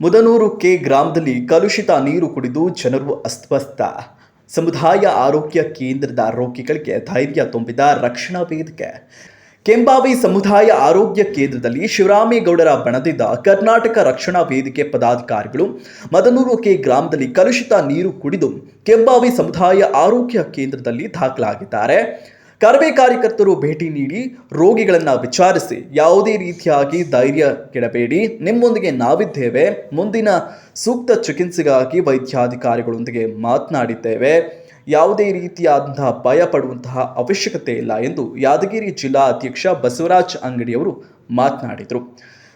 Mudanur K ಗ್ರಾಮದಲ್ಲಿ ಕಲುಷಿತ ನೀರು ಕುಡಿದು ಜನರು ಅಸ್ವಸ್ಥ ಸಮುದಾಯ ಆರೋಗ್ಯ ಕೇಂದ್ರದ ರೋಗಿಗಳಿಗೆ ಧೈರ್ಯ ತುಂಬಿದ ರಕ್ಷಣಾ ವೇದಿಕೆ. ಕೆಂಬಾವಿ ಸಮುದಾಯ ಆರೋಗ್ಯ ಕೇಂದ್ರದಲ್ಲಿ ಶಿವರಾಮೇಗೌಡರ ಬಣದಿಂದ ಕರ್ನಾಟಕ ರಕ್ಷಣಾ ವೇದಿಕೆ ಪದಾಧಿಕಾರಿಗಳು ಮದನೂರು ಕೆ ಗ್ರಾಮದಲ್ಲಿ ಕಲುಷಿತ ನೀರು ಕುಡಿದು ಕೆಂಬಾವಿ ಸಮುದಾಯ ಆರೋಗ್ಯ ಕೇಂದ್ರದಲ್ಲಿ ದಾಖಲಾಗಿದ್ದಾರೆ. ಕರವೇ ಕಾರ್ಯಕರ್ತರು ಭೇಟಿ ನೀಡಿ ರೋಗಿಗಳನ್ನು ವಿಚಾರಿಸಿ ಯಾವುದೇ ರೀತಿಯಾಗಿ ಧೈರ್ಯ ಕೆಡಬೇಡಿ. ನಿಮ್ಮೊಂದಿಗೆ ನಾವಿದ್ದೇವೆ. ಮುಂದಿನ ಸೂಕ್ತ ಚಿಕಿತ್ಸೆಗಾಗಿ ವೈದ್ಯಾಧಿಕಾರಿಗಳೊಂದಿಗೆ ಮಾತನಾಡಿದ್ದೇವೆ. ಯಾವುದೇ ರೀತಿಯಾದಂತಹ ಭಯ ಪಡುವಂತಹ ಅವಶ್ಯಕತೆ ಇಲ್ಲ ಎಂದು ಯಾದಗಿರಿ ಜಿಲ್ಲಾ ಅಧ್ಯಕ್ಷ ಬಸವರಾಜ್ ಅಂಗಡಿಯವರು ಮಾತನಾಡಿದರು.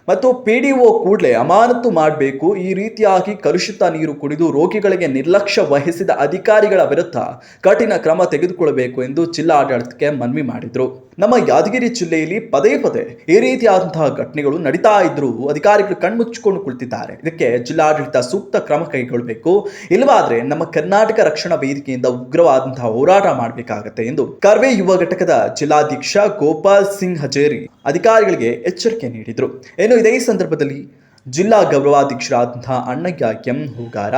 ಮತ್ತು ಪಿ ಡಿ ಒ ಕೂಡಲೇ ಅಮಾನತು ಮಾಡಬೇಕು, ಈ ರೀತಿಯಾಗಿ ಕಲುಷಿತ ನೀರು ಕುಡಿದು ರೋಗಿಗಳಿಗೆ ನಿರ್ಲಕ್ಷ್ಯ ವಹಿಸಿದ ಅಧಿಕಾರಿಗಳ ವಿರುದ್ಧ ಕಠಿಣ ಕ್ರಮ ತೆಗೆದುಕೊಳ್ಳಬೇಕು ಎಂದು ಜಿಲ್ಲಾಡಳಿತಕ್ಕೆ ಮನವಿ ಮಾಡಿದರು. ನಮ್ಮ ಯಾದಗಿರಿ ಜಿಲ್ಲೆಯಲ್ಲಿ ಪದೇ ಪದೇ ಈ ರೀತಿಯಾದಂತಹ ಘಟನೆಗಳು ನಡೀತಾ ಇದ್ರೂ ಅಧಿಕಾರಿಗಳು ಕಣ್ಮುಚ್ಚಿಕೊಂಡು ಕುಳಿತಿದ್ದಾರೆ. ಇದಕ್ಕೆ ಜಿಲ್ಲಾಡಳಿತ ಸೂಕ್ತ ಕ್ರಮ ಕೈಗೊಳ್ಳಬೇಕು. ಇಲ್ಲವಾದ್ರೆ ನಮ್ಮ ಕರ್ನಾಟಕ ರಕ್ಷಣಾ ವೇದಿಕೆಯಿಂದ ಉಗ್ರವಾದಂತಹ ಹೋರಾಟ ಮಾಡಬೇಕಾಗತ್ತೆ ಎಂದು ಕರ್ವೆ ಯುವ ಘಟಕದ ಜಿಲ್ಲಾಧ್ಯಕ್ಷ ಗೋಪಾಲ್ ಸಿಂಗ್ ಹಜೇರಿ ಅಧಿಕಾರಿಗಳಿಗೆ ಎಚ್ಚರಿಕೆ ನೀಡಿದರು. ಏನು ಇದೇ ಸಂದರ್ಭದಲ್ಲಿ ಜಿಲ್ಲಾ ಗೌರವಾಧ್ಯಕ್ಷರಾದಂತಹ ಅಣ್ಣಯ್ಯ ಎಂ ಹೂಗಾರ,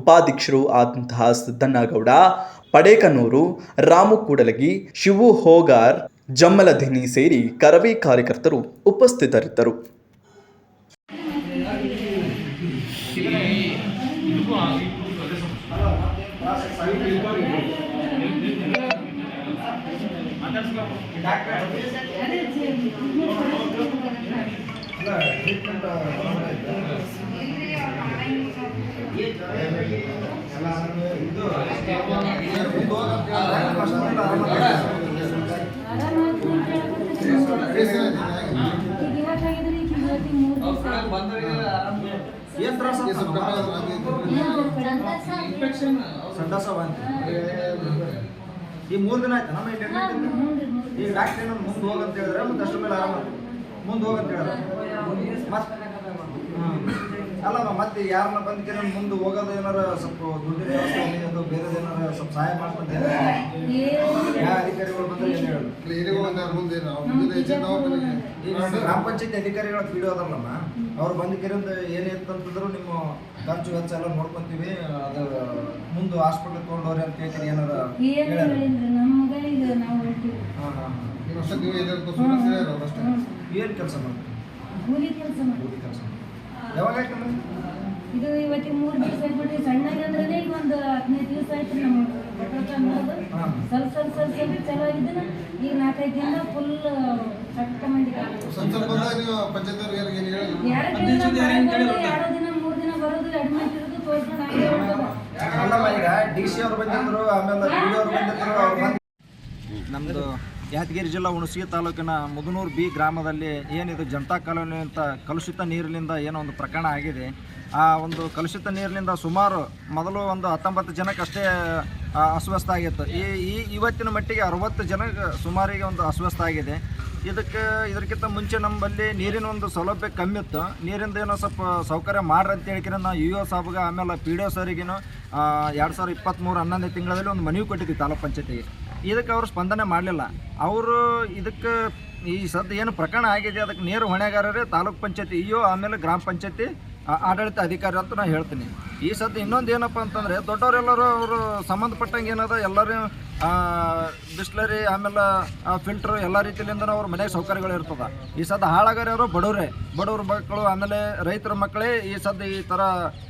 ಉಪಾಧ್ಯಕ್ಷರು ಆದಂತಹ ಸಿದ್ದಣ್ಣಗೌಡ, ಪಡೇಕನೂರು ರಾಮು ಕೂಡಲಗಿ ಶಿವು ಹೋಗಾರ್ ಜಮ್ಮಲಧಿನಿ ಸೇರಿ ಕರವೇ ಕಾರ್ಯಕರ್ತರು ಉಪಸ್ಥಿತರಿದ್ದರು. ಈ ಮೂರ್ ದಿನ ಆಯ್ತಾ? ನಮ್ಮ ಈ ಡಾಕ್ಟರ್ ಏನೋ ಮುಂದೆ ಹೋಗಂತ ಹೇಳಿದ್ರೆ ಮತ್ತೆ ಅದ್ರ ಮೇಲೆ ಆರಾಮ ಮುಂದೆ ಹೋಗಂತ ಹೇಳಿದ್ರೆ? ಮತ್ ಹ್ಮ್. ಅಲ್ಲಮ್ಮ ಮತ್ತೆ ಯಾರನ್ನ ಬಂದ್ಕೆ ಮುಂದೆ ಹೋಗೋದು ಏನಾರ ಸ್ವಲ್ಪ ದುಡ್ಡಿನ ವ್ಯವಸ್ಥೆ ಅಥವಾ ಬೇರೆ ಏನಾರ ಸ್ವಲ್ಪ ಸಹಾಯ ಮಾಡ್ಕೊಂತ ಯಾವ ಅಧಿಕಾರಿಗಳು ಬಂದ್ರೆ ಏನ್ ಹೇಳೋದು? ಗ್ರಾಮ ಪಂಚಾಯತಿ ಅಧಿಕಾರಿಗಳ ಫೀಡ್ ಡಿ ಅದಲ್ಲಮ್ಮ ಅವ್ರು ಬಂದ ಕಿರಿಂದ ಏನಿತ್ತಂತಂದ್ರು ನಿಮ್ಮ ಖರ್ಚು ವೆಚ್ಚ ಎಲ್ಲ ನೋಡ್ಕೊಂತೀವಿ. ಅದು ಮುಂದೆ ಹಾಸ್ಪಿಟಲ್ ತಗೊಂಡವ್ರಿ ಅಂತ ಹೇಳ್ತೀರಿ ಏನಾರ ಏನು ಕೆಲಸ ಮಾಡ್ತೀವಿ. ಕೂಲಿ ಕೆಲಸ ಮಾಡಿ ಇದು ಇವತ್ತಿಗೆ ಮೂರು ದಿವಸ ಆಗ್ಬಿಟ್ರಿ ಸಣ್ಣಗೆ ಅಂದ್ರೆ ಈಗ ಒಂದು ಹದಿನೈದು ದಿವಸ ಆಯ್ತು ನಮ್ಮ ಹಾ. ಸ್ವಲ್ಪ ಸ್ವಲ್ಪ ಸ್ವಲ್ಪ ಸ್ವಲ್ಪ ಚಲೋ ಆಗಿದ್ದನ ಈಗ ನಾಲ್ಕೈದು ದಿನ ಫುಲ್ ಕಟ್ಟ ಮಂದಿ ಎರಡು ದಿನ ಮೂರು ದಿನ ಬರೋದು ಅಡ್ಮಿಟ್ ಇರೋದು ತೋರಿಸ್ಕೊಂಡು ಡಿ ಸಿ ಅವ್ರು ಬಂದಿದ್ರು ಆಮೇಲೆ ಪಿ ಯಾದಗಿರಿ ಜಿಲ್ಲಾ ಹುಣಸಗಿ ತಾಲೂಕಿನ ಮುದನೂರು ಬಿ ಗ್ರಾಮದಲ್ಲಿ ಏನಿದು ಜನತಾ ಕಾಲೋನಿ ಅಂತ ಕಲುಷಿತ ನೀರಿನಿಂದ ಏನೋ ಒಂದು ಪ್ರಕರಣ ಆಗಿದೆ. ಆ ಒಂದು ಕಲುಷಿತ ನೀರಿನಿಂದ ಸುಮಾರು ಮೊದಲು ಒಂದು ಹತ್ತೊಂಬತ್ತು ಜನಕ್ಕಷ್ಟೇ ಅಷ್ಟೇ ಅಸ್ವಸ್ಥ ಆಗಿತ್ತು. ಈ ಈ ಇವತ್ತಿನ ಮಟ್ಟಿಗೆ ಅರವತ್ತು ಜನಕ್ಕೆ ಸುಮಾರಿಗೆ ಒಂದು ಅಸ್ವಸ್ಥ ಆಗಿದೆ. ಇದಕ್ಕೆ, ಇದಕ್ಕಿಂತ ಮುಂಚೆ ನಮ್ಮಲ್ಲಿ ನೀರಿನ ಒಂದು ಸೌಲಭ್ಯ ಕಮ್ಮಿ ಇತ್ತು. ನೀರಿಂದ ಏನೋ ಸ್ವಲ್ಪ ಸೌಕರ್ಯ ಮಾಡ್ರಿ ಅಂತ ಹೇಳಿದ್ರೆ ನಾವು ಯು ಒ ಸಾಬ್ಗೆ ಆಮೇಲೆ ಪಿ ಡಿ ಒ ಸರಿಗೇನು ಎರಡು ಸಾವಿರದ ಇಪ್ಪತ್ತ್ಮೂರು ಹನ್ನೊಂದನೇ ತಿಂಗಳಲ್ಲಿ ಒಂದು ಮನವಿ ಕೊಟ್ಟಿದ್ವಿ ತಾಲೂಕು ಪಂಚಾಯತಿಗೆ. ಇದಕ್ಕೆ ಅವರು ಸ್ಪಂದನೆ ಮಾಡಲಿಲ್ಲ. ಅವರು ಇದಕ್ಕೆ ಈ ಸದ್ದು ಏನು ಪ್ರಕರಣ ಆಗಿದೆ, ಅದಕ್ಕೆ ನೇರ ಹೊಣೆಗಾರರೇ, ತಾಲೂಕ್ ಪಂಚಾಯತಿ ಇಯೋ, ಆಮೇಲೆ ಗ್ರಾಮ ಪಂಚಾಯತಿ ಆಡಳಿತ ಅಧಿಕಾರಿ ಅಂತ ನಾನು ಹೇಳ್ತೀನಿ. ಈ ಸದ್ದು ಇನ್ನೊಂದು ಏನಪ್ಪ ಅಂತಂದರೆ ದೊಡ್ಡವರೆಲ್ಲರೂ ಅವರು ಸಂಬಂಧಪಟ್ಟಂಗೆ ಏನದ, ಎಲ್ಲರೂ ಬಿಸ್ಲರಿ, ಆಮೇಲೆ ಫಿಲ್ಟ್ರ್ ಎಲ್ಲ ರೀತಿಯಿಂದ ಅವ್ರ ಮನೆ ಸೌಕರ್ಯಗಳು ಇರ್ತದೆ. ಈ ಸದ್ದು ಹಾಳಾಗಾರವರು ಬಡವರೇ. ಬಡವ್ರ ಮಕ್ಕಳು, ಆಮೇಲೆ ರೈತರ ಮಕ್ಕಳೇ ಈ ಸದ್ದು ಈ ಥರ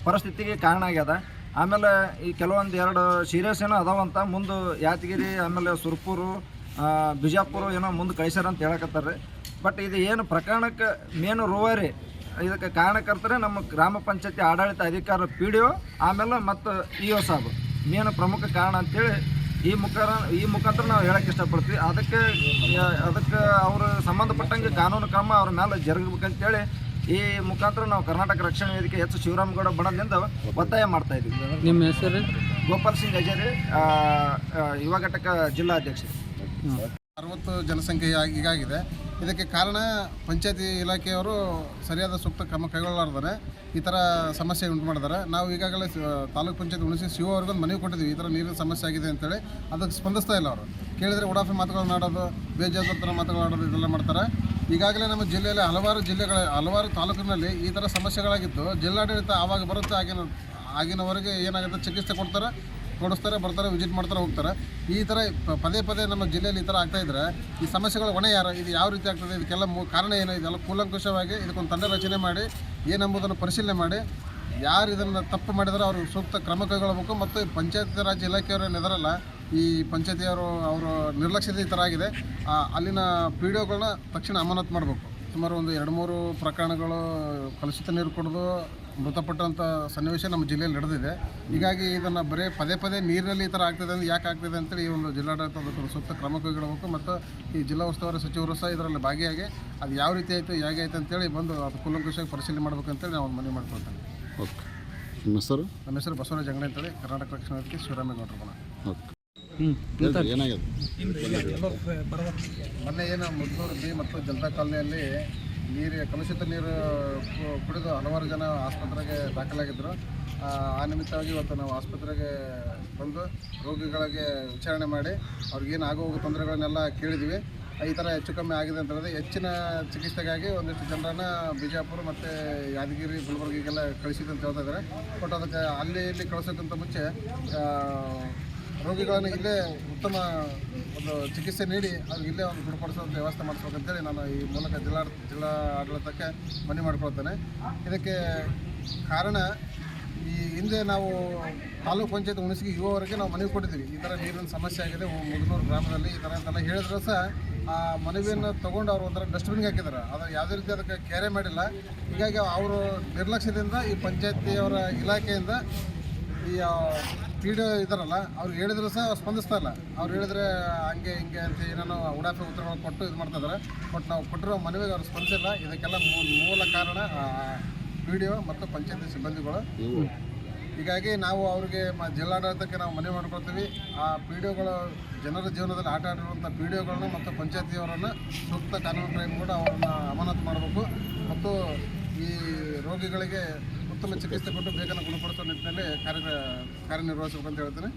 ಪರಿಸ್ಥಿತಿಗೆ ಕಾರಣ ಆಗ್ಯದ. ಆಮೇಲೆ ಈ ಕೆಲವೊಂದು ಎರಡು ಸೀರಿಯಸ್ ಏನೋ ಅದಾವಂತ ಮುಂದೆ ಯಾದಗಿರಿ, ಆಮೇಲೆ ಸುರ್ಪೂರು ಬಿಜಾಪುರ ಏನೋ ಮುಂದೆ ಕಳಿಸ್ಯಾರ ಅಂತ ಹೇಳಕತ್ತಾರೆ ಬಟ್ ಇದು ಏನು ಪ್ರಕರಣಕ್ಕೆ ಮೇನು ರೂವರಿ ಇದಕ್ಕೆ ಕಾರಣಕರ್ತರೆ ನಮ್ಮ ಗ್ರಾಮ ಪಂಚಾಯತಿ ಆಡಳಿತ ಅಧಿಕಾರ ಪಿ ಡಿ ಒ, ಆಮೇಲೆ ಮತ್ತು ಇ ಒ ಸಾಬ್. ಮೇನು ಪ್ರಮುಖ ಕಾರಣ ಅಂತೇಳಿ ಈ ಮುಖಾರ, ಈ ಮುಖಾಂತರ ನಾವು ಹೇಳಕ್ಕೆ ಇಷ್ಟಪಡ್ತೀವಿ. ಅದಕ್ಕೆ ಅದಕ್ಕೆ ಅವರು ಸಂಬಂಧಪಟ್ಟಂಗೆ ಕಾನೂನು ಕ್ರಮ ಅವ್ರ ಮೇಲೆ ಜರುಗಬೇಕಂತೇಳಿ ಈ ಮುಖಾಂತರ ನಾವು ಕರ್ನಾಟಕ ರಕ್ಷಣಾ ವೇದಿಕೆ ಎಚ್ ಶಿವರಾಮಗೌಡ ಬಣದಿಂದ ಒತ್ತಾಯ ಮಾಡ್ತಾ ಇದ್ದೀವಿ. ನಿಮ್ಮ ಹೆಸರು? ಗೋಪಾಲ್ ಸಿಂಗ್ ಅಜೇರಿ ಯುವ ಘಟಕ ಜಿಲ್ಲಾಧ್ಯಕ್ಷ. ಅರವತ್ತು ಜನಸಂಖ್ಯೆ ಈಗಾಗಿದೆ. ಇದಕ್ಕೆ ಕಾರಣ ಪಂಚಾಯತಿ ಇಲಾಖೆಯವರು ಸರಿಯಾದ ಸೂಕ್ತ ಕ್ರಮ ಕೈಗೊಳ್ಳಲಾರ್ದಾರೆ ಈ ಥರ ಸಮಸ್ಯೆ ಉಂಟು ಮಾಡಿದ್ದಾರೆ. ನಾವು ಈಗಾಗಲೇ ತಾಲೂಕು ಪಂಚಾಯತ್ ಉಳಿಸಿ ಸಿ ಅವ್ರಿಗೆ ಒಂದು ಮನವಿ ಕೊಟ್ಟಿದ್ವಿ ಈ ಥರ ನೀರಿನ ಸಮಸ್ಯೆ ಆಗಿದೆ ಅಂತೇಳಿ ಅದಕ್ಕೆ ಸ್ಪಂದಿಸ್ತಾ ಇಲ್ಲ ಅವರು. ಕೇಳಿದರೆ ಉಡಾಫೆ ಮಾತುಗಳನ್ನ ಆಡೋದು ಬೇಜಾರು ಮಾತುಗಳನ್ನ ಆಡೋದು ಇದೆಲ್ಲ ಮಾಡ್ತಾರೆ. ಈಗಾಗಲೇ ನಮ್ಮ ಜಿಲ್ಲೆಯಲ್ಲಿ ಹಲವಾರು ಜಿಲ್ಲೆಗಳ ಹಲವಾರು ತಾಲೂಕಿನಲ್ಲಿ ಈ ಥರ ಸಮಸ್ಯೆಗಳಾಗಿತ್ತು. ಜಿಲ್ಲಾಡಳಿತ ಆವಾಗ ಬರುತ್ತೆ, ಆಗಿನ ಆಗಿನವರೆಗೆ ಏನಾಗುತ್ತೆ, ಚಿಕಿತ್ಸೆ ಕೊಡ್ತಾರೆ, ಕೊಡಿಸ್ತಾರೆ, ಬರ್ತಾರೆ ವಿಸಿಟ್ ಮಾಡ್ತಾರೆ, ಹೋಗ್ತಾರೆ. ಈ ಥರ ಪದೇ ಪದೇ ನಮ್ಮ ಜಿಲ್ಲೆಯಲ್ಲಿ ಈ ಥರ ಆಗ್ತಾ ಇದ್ರೆ ಈ ಸಮಸ್ಯೆಗಳು ಹೊಣೆ ಯಾರು, ಇದು ಯಾವ ರೀತಿ ಆಗ್ತದೆ, ಇದಕ್ಕೆಲ್ಲ ಕಾರಣ ಏನು, ಇದೆಲ್ಲ ಕೂಲಂಕುಷವಾಗಿ ಇದಕ್ಕೊಂದು ತಂಡ ರಚನೆ ಮಾಡಿ, ಏನೆಂಬುದನ್ನು ಪರಿಶೀಲನೆ ಮಾಡಿ, ಯಾರು ಇದನ್ನು ತಪ್ಪು ಮಾಡಿದರೆ ಅವರು ಸೂಕ್ತ ಕ್ರಮ ಕೈಗೊಳ್ಳಬೇಕು. ಮತ್ತು ಪಂಚಾಯತ್ ರಾಜ್ ಇಲಾಖೆಯವರು ಏನಿದಾರಲ್ಲ ಈ ಪಂಚಾಯತಿಯವರು ಅವರು ನಿರ್ಲಕ್ಷ್ಯತೆ ಈ ಥರ ಆಗಿದೆ. ಅಲ್ಲಿನ ಪಿ ಡಿ ಒಗಳನ್ನ ತಕ್ಷಣ ಅಮಾನತು ಮಾಡಬೇಕು. ಸುಮಾರು ಒಂದು ಎರಡು ಮೂರು ಪ್ರಕರಣಗಳು ಕಲುಷಿತ ನೀರು ಕುಡಿದು ಮೃತಪಟ್ಟಂಥ ಸನ್ನಿವೇಶ ನಮ್ಮ ಜಿಲ್ಲೆಯಲ್ಲಿ ನಡೆದಿದೆ. ಹೀಗಾಗಿ ಇದನ್ನು ಬರೀ ಪದೇ ಪದೇ ನೀರಿನಲ್ಲಿ ಈ ಥರ ಆಗ್ತದೆ ಅಂದರೆ ಯಾಕೆ ಆಗ್ತದೆ ಅಂತೇಳಿ ಈ ಒಂದು ಜಿಲ್ಲಾಡಳಿತ ಅದಕ್ಕೆ ಸೂಕ್ತ ಕ್ರಮ ಕೈಗೊಳ್ಳಬೇಕು ಮತ್ತು ಈ ಜಿಲ್ಲಾ ಉಸ್ತುವಾರಿ ಸಚಿವರು ಸಹ ಇದರಲ್ಲಿ ಭಾಗಿಯಾಗಿ ಅದು ಯಾವ ರೀತಿ ಆಯಿತು ಹೇಗೆ ಆಯಿತು ಅಂತೇಳಿ ಬಂದು ಅದು ಕೂಲಂಕುಷವಾಗಿ ಪರಿಶೀಲನೆ ಮಾಡಬೇಕು ಅಂತೇಳಿ ನಾವು ಮನವಿ ಮಾಡ್ಕೊಳ್ತೇನೆ ಓಕೆ. ನಮ್ಮ ಹೆಸರು? ನಮ್ಮ ಹೆಸರು ಬಸವರಾಜ್ ಅಂಗಡಿ ಅಂತೇಳಿ ಕರ್ನಾಟಕ ರಕ್ಷಣಾ ವೇದಿಕೆ ಶಿವರಾಮೇಗೌಡರ ಓಕೆ. ಏನಾಗಿದೆ? ಮೊನ್ನೆ ಏನು ಮುದ್ದೂರು ಬಿ ಮತ್ತು ಜನತಾ ಕಾಲನಿಯಲ್ಲಿ ನೀರು ಕಲುಷಿತ ನೀರು ಕುಡಿದು ಹಲವಾರು ಜನ ಆಸ್ಪತ್ರೆಗೆ ದಾಖಲಾಗಿದ್ದರು. ಆ ನಿಮಿತ್ತವಾಗಿ ಇವತ್ತು ನಾವು ಆಸ್ಪತ್ರೆಗೆ ಬಂದು ರೋಗಿಗಳಿಗೆ ವಿಚಾರಣೆ ಮಾಡಿ ಅವ್ರಿಗೇನು ಆಗೋ ಹೋಗೋ ತೊಂದರೆಗಳನ್ನೆಲ್ಲ ಕೇಳಿದ್ವಿ. ಈ ಥರ ಹೆಚ್ಚು ಕಮ್ಮಿ ಆಗಿದೆ ಅಂತ ಹೇಳಿದ್ರೆ ಹೆಚ್ಚಿನ ಚಿಕಿತ್ಸೆಗಾಗಿ ಒಂದಿಷ್ಟು ಜನರನ್ನು ಬಿಜಾಪುರ ಮತ್ತು ಯಾದಗಿರಿ ಗುಲ್ಬರ್ಗಿಗೆಲ್ಲ ಕಳಿಸಿದ್ದು ಅಂತ ಹೇಳ್ತಾ ಇದ್ದಾರೆ. ಬಟ್ ಅದಕ್ಕೆ ಅಲ್ಲಿ ಇಲ್ಲಿ ಕಳಿಸೋಕ್ಕಿಂತ ಮುಂಚೆ ಆ, ರೋಗಿಗಳನ್ನು ಇಲ್ಲೇ ಉತ್ತಮ ಒಂದು ಚಿಕಿತ್ಸೆ ನೀಡಿ ಅವ್ರಿಗೆ ಇಲ್ಲೇ ಒಂದು ಗುಣಪಡಿಸುವಂಥ ವ್ಯವಸ್ಥೆ ಮಾಡಿಸ್ಬೇಕಂತೇಳಿ ನಾನು ಈ ಮೂಲಕ ಜಿಲ್ಲಾ ಜಿಲ್ಲಾ ಆಡಳಿತಕ್ಕೆ ಮನವಿ ಮಾಡ್ಕೊಳ್ತೇನೆ. ಇದಕ್ಕೆ ಕಾರಣ ಈ ಹಿಂದೆ ನಾವು ತಾಲೂಕು ಪಂಚಾಯತ್ ಉಣಿಸಿಗೆ ಇರುವವರೆಗೆ ನಾವು ಮನವಿ ಕೊಟ್ಟಿದ್ದೀವಿ. ಈ ಥರ ನೀರಿನ ಸಮಸ್ಯೆ ಆಗಿದೆ ಮುಗನೂರು ಗ್ರಾಮದಲ್ಲಿ ಈ ಥರ ಅಂತೆಲ್ಲ ಹೇಳಿದ್ರು ಸಹ ಆ ಮನವಿಯನ್ನು ತೊಗೊಂಡು ಅವರು ಒಂಥರ ಡಸ್ಟ್ಬಿನ್ಗೆ ಹಾಕಿದ್ದಾರೆ. ಅದು ಯಾವುದೇ ರೀತಿ ಅದಕ್ಕೆ ಕೇರೆ ಮಾಡಿಲ್ಲ. ಹೀಗಾಗಿ ಅವರು ನಿರ್ಲಕ್ಷ್ಯದಿಂದ ಈ ಪಂಚಾಯತಿಯವರ ಇಲಾಖೆಯಿಂದ ಈ ಪಿ ಡಿ ಇದಾರಲ್ಲ ಅವ್ರು ಹೇಳಿದ್ರು ಸಹ ಸ್ಪಂದಿಸ್ತಾ ಇಲ್ಲ. ಅವ್ರು ಹೇಳಿದ್ರೆ ಹಂಗೆ ಹಿಂಗೆ ಅಂತ ಏನೇನೋ ಉಡಾಫೆ ಉತ್ತರಗಳು ಕೊಟ್ಟು ಇದು ಮಾಡ್ತಾ ಇದ್ದಾರೆ ಬಟ್ ನಾವು ಕೊಟ್ಟಿರೋ ಮನವಿಗೆ ಅವ್ರು ಸ್ಪಂದಿಸಿಲ್ಲ. ಇದಕ್ಕೆಲ್ಲ ಮೂಲ ಕಾರಣ ಪಿ ಡಿ ಒ ಮತ್ತು ಪಂಚಾಯತಿ ಸಿಬ್ಬಂದಿಗಳು. ಹೀಗಾಗಿ ನಾವು ಅವ್ರಿಗೆ ಮ ಜಿಲ್ಲಾಡಳಿತಕ್ಕೆ ನಾವು ಮನವಿ ಮಾಡ್ಕೊಳ್ತೀವಿ. ಆ ಪಿ ಡಿ ಒಗಳು ಜನರ ಜೀವನದಲ್ಲಿ ಆಟ ಆಡಿರುವಂಥ ಪಿ ಡಿ ಒಗಳನ್ನ ಮತ್ತು ಪಂಚಾಯತಿಯವರನ್ನು ಸೂಕ್ತ ಕಾನೂನು ಕ್ರಮ ಕೂಡ ಅವರನ್ನು ಅಮಾನತು ಮಾಡಬೇಕು. ಮತ್ತು ಈ ರೋಗಿಗಳಿಗೆ ಉತ್ತಮ ಚಿಕಿತ್ಸೆ ಕೊಟ್ಟು ಬೇಗನೆ ಗುಣಪಡಿಸುವ ನಿಟ್ಟಿನಲ್ಲಿ ಕಾರ್ಯ ಕಾರ್ಯನಿರ್ವಹಿಸಬೇಕು ಅಂತ ಹೇಳ್ತೀನಿ.